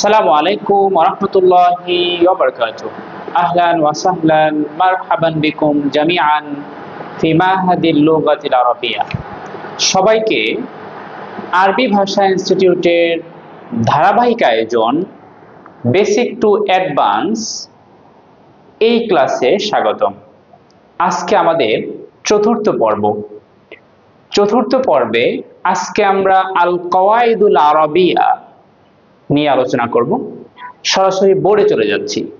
আসসালামু আলাইকুম ওরহমতুল্লাহি ওবরকাতু আহলান ওয়াসাহলান মারহাবান বিকুম জামিআন ফি মাহাদিল লুগাতিল আরাবিয়া। সবাইকে আরবি ভাষা ইনস্টিটিউটের ধারাবাহিক আয়োজন বেসিক টু অ্যাডভান্স এই ক্লাসে স্বাগতম। আজকে আমাদের চতুর্থ পর্ব। চতুর্থ পর্বে আজকে আমরা আল কওয়াইদুল আরবিয়া নিয়ে আলোচনা করব। সরাসরি বোর্ডে চলে যাচ্ছি।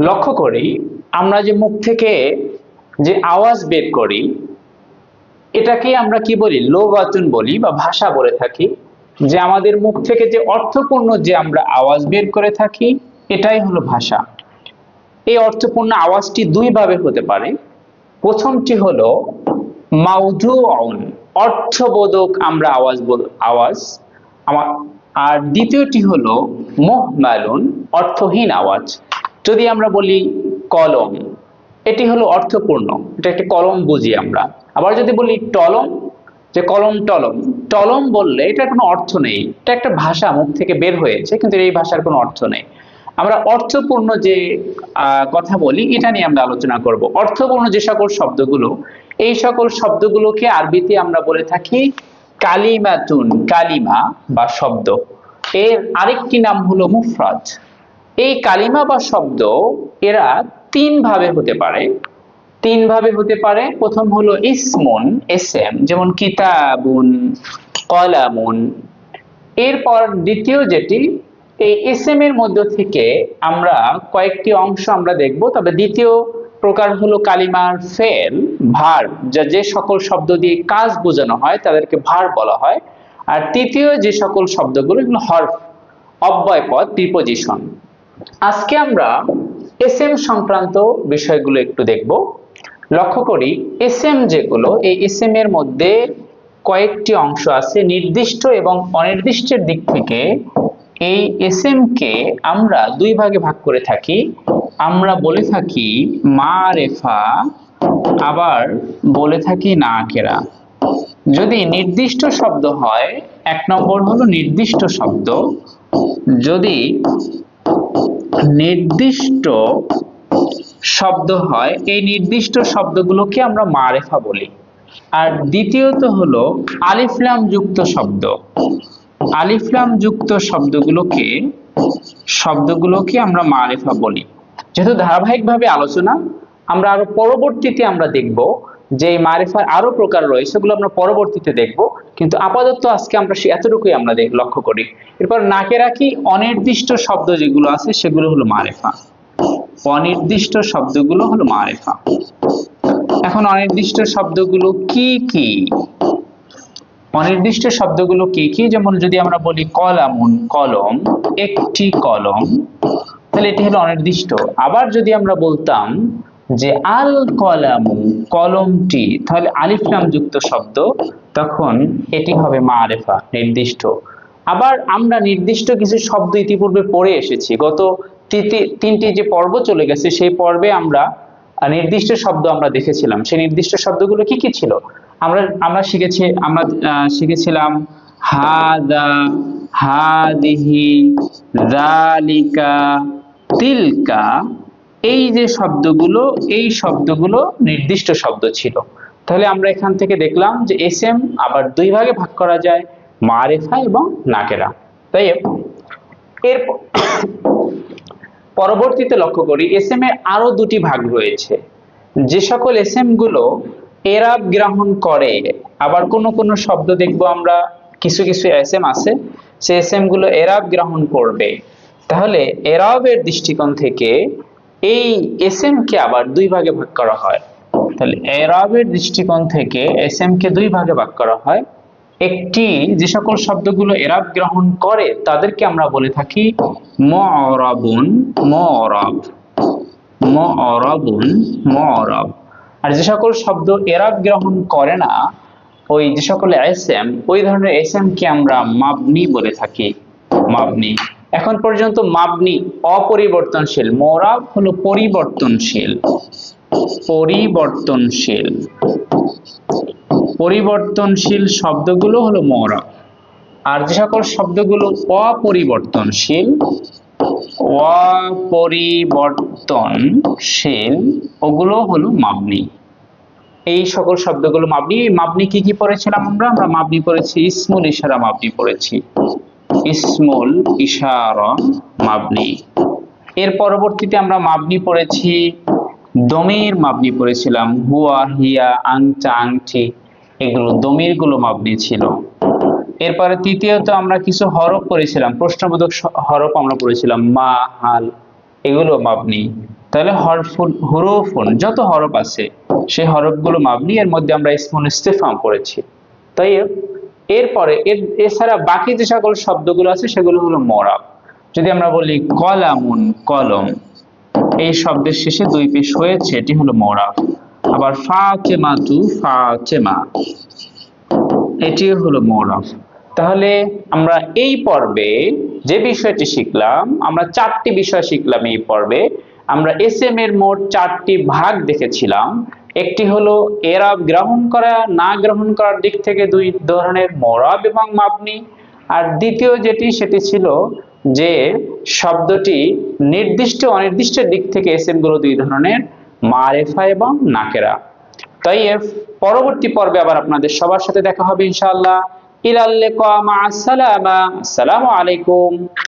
লক্ষ্য করি, আমরা যে মুখ থেকে যে আওয়াজ বের করি, এটাকে আমরা কি বলি? লোগাতুন বলি বা ভাষা বলে থাকি। যে আমাদের মুখ থেকে যে অর্থপূর্ণ যে আমরা আওয়াজ বের করে থাকি, এটাই হলো ভাষা। এই অর্থপূর্ণ আওয়াজটি দুই ভাবে হতে পারে। প্রথমটি হলো মাউজুউন অর্থবোধক আমরা আওয়াজ বল, আওয়াজ। আমার আর দ্বিতীয়টি হলো মোহমালুন, অর্থহীন আওয়াজ। যদি আমরা বলি কলম, এটি হলো অর্থপূর্ণ। এটা একটি কলম বুঝি আমরা। আবার যদি বলি টলম, যে কলম টলম টলম বললে এটার কোনো অর্থ নেই। এটা একটা ভাষা মুখ থেকে বের হয়েছে, কিন্তু এই ভাষার কোনো অর্থ নেই। আমরা অর্থপূর্ণ যে কথা বলি, এটা নিয়ে আমরা আলোচনা করব। অর্থপূর্ণ যে সকল শব্দগুলো, এই সকল শব্দগুলোকে আরবিতে আমরা বলে থাকি কালিমাতুন, কালিমা বা শব্দ। এর আরেকটি নাম হলো মুফরাজ এই কালিমা বা শব্দ, এরা তিন ভাবে হতে পারে। তিন ভাবে হতে পারে। প্রথম হলো ইসমুন, এসএম, যেমন কিতাবুন, কলামুন। এরপর দ্বিতীয় যেটি এই এসএম এর মধ্য থেকে আমরা কয়েকটি অংশ আমরা দেখব, তবে দ্বিতীয় প্রকার হলো কালিমার ফেল, ভার, যা যে সকল শব্দ দিয়ে কাজ বোঝানো হয় তাদেরকে ভার বলা হয়। আর তৃতীয় যে সকল শব্দগুলো, এগুলো হরফ, অব্যয় পদ, প্রিপোজিশন। আজকে আমরা এস এম সংক্রান্ত বিষয়গুলো একটু দেখব। লক্ষ্য করি এস এম যেগুলো, এই এস এম এর মধ্যে কয়েকটি অংশ আছে নির্দিষ্ট এবং অনির্দিষ্টের দিক থেকে এই এস এম কে আমরা দুই ভাগে ভাগ করে থাকি। আমরা বলে থাকি মা রেফা, আবার বলে থাকি না কেরা যদি নির্দিষ্ট শব্দ হয়, এক নম্বর হলো নির্দিষ্ট শব্দ। যদি নির্দিষ্ট শব্দ হয়, এই নির্দিষ্ট শব্দগুলোকে আমরা মারেফা বলি। আর দ্বিতীয়ত হলো আলিফলাম যুক্ত শব্দ। আলিফলাম যুক্ত শব্দগুলোকে শব্দগুলোকে আমরা মারেফা বলি। যেহেতু ধারাবাহিকভাবে আলোচনা, আমরা আরও পরবর্তীতে আমরা দেখব যে মারেফার আরও প্রকার রয়েছে, সেগুলো আমরা পরবর্তীতে দেখব। কিন্তু আপাতত আজকে আমরা সে এতটুকুই আমরা লক্ষ্য করি। এরপর নাকে রাখি অনির্দিষ্ট শব্দ যেগুলো আছে, সেগুলো হলো মারেফা অনির্দিষ্ট শব্দগুলো হলো মারেফা এখন অনির্দিষ্ট শব্দগুলো কি কি? অনির্দিষ্ট শব্দগুলো কি কি? যেমন যদি আমরা বলি কলামুন, কলম, একটি কলম, তাহলে এটি হলো অনির্দিষ্ট। আবার যদি আমরা বলতাম যে আল কলামু, কলমটি, তাহলে আলিফলাম যুক্ত শব্দ, তখন এটি হবে মারেফা, নির্দিষ্ট। আবার আমরা নির্দিষ্ট কিছু শব্দ ইতিপূর্বে পড়ে এসেছি। গত তিনটি যে পর্ব চলে গেছে, সেই পর্বে আমরা নির্দিষ্ট শব্দ আমরা দেখেছিলাম। সেই নির্দিষ্ট শব্দগুলো কি কি ছিল? আমরা আমরা শিখেছি, আমরা শিখেছিলাম হাদা, হাদিহি জালিকা তিলকা। এই যে শব্দগুলো, এই শব্দগুলো নির্দিষ্ট শব্দ ছিল। তাহলে আমরা এখান থেকে দেখলাম যে এস এম আবার দুই ভাগে ভাগ করা যায়, মারেফা এবং নাকেরা। তাই এর পরবর্তীতে লক্ষ্য করি এস এম এর আরও দুটি ভাগ রয়েছে। যে সকল এস এমগুলো এরাব গ্রহণ করে। আবার কোন কোন শব্দ দেখব আমরা, কিছু কিছু এস এম আছে, সে এস এমগুলো এরাব গ্রহণ করবে। তাহলে এরাবের দৃষ্টিকোণ থেকে এই এস এম কে আবার দুই ভাগে ভাগ করা হয়। তাহলে এরাবের দৃষ্টিকোণ থেকে এস এম কে দুই ভাগে ভাগ করা হয়। একটি, যে সকল শব্দগুলো এরাব গ্রহণ করে, তাদেরকে আমরা বলে থাকি মরাবুন, মরব। মরাবুন, মরব। আর যে সকল শব্দ এরাব গ্রহণ করে না, ওই যে সকল এস এম ওই ধরনের এস এম কে আমরা মাবনি বলে থাকি, মাবনি। এখন পর্যন্ত মাবনি অপরিবর্তনশীল, মোরাব হলো পরিবর্তনশীল পরিবর্তনশীল। পরিবর্তনশীল শব্দগুলো হলো মোরাব। আর যে সকল শব্দগুলো অপরিবর্তনশীল অপরিবর্তনশীল, ওগুলো হলো মাবনি। এই সকল শব্দগুলো মাবনি। এই মাবনি কি কি পড়েছিলাম আমরা? আমরা মাবনি পড়েছি, ইসমুল ইশারা মাবনি পড়েছি। ইসমুল ইশারা মাবনি। এর পরবর্তীতে আমরা মাবনি পড়েছি, দমির মাবনি পড়েছিলাম। হুয়া, হিয়া আংটা আংটি এগুলো দমিরগুলো মাবনি ছিল। এরপরে তৃতীয়ত আমরা কিছু হরফ পড়েছিলাম, প্রশ্নবোধক হরফ আমরা পড়েছিলাম, মা, হাল, এগুলো মাবনি। তাহলে হরফুল, হুরুফুন, যত হরফ আছে সেই হরফগুলো মাবনি, এর মধ্যে আমরা ইসমুল ইস্তেফাম পড়েছি। তাই এরপরে এর, এছাড়া বাকি যে সকল শব্দগুলো আছে, সেগুলো হলো মরাব। যদি আমরা বলি কলামুন, কলম, এই শব্দের শেষে দুই পেশ হয়েছে, এটি হলো মরাব। আবার ফাতেমা তু ফাতেমা এটি হলো মৌরফ তাহলে আমরা এই পর্বে যে বিষয়টি শিখলাম, আমরা চারটি বিষয় শিখলাম এই পর্বে। আমরা এস এম এর মোট চারটি ভাগ দেখেছিলাম। একটি হলো এরাব গ্রহণ করা, না গ্রহণ করার দিক থেকে দুই ধরনের মরাব এবং মাপনি আর দ্বিতীয় যেটি, সেটি ছিল যে শব্দটি নির্দিষ্ট, অনির্দিষ্ট দিক থেকে এস এমগুলো দুই ধরনের, মারেফা এবং নাকেরা। তাই এর পরবর্তী পর্বে আবার আপনাদের সবার সাথে দেখা হবে ইনশাআল্লাহ। ইলাল লিকা মা আসসালামা আসসালামু আলাইকুম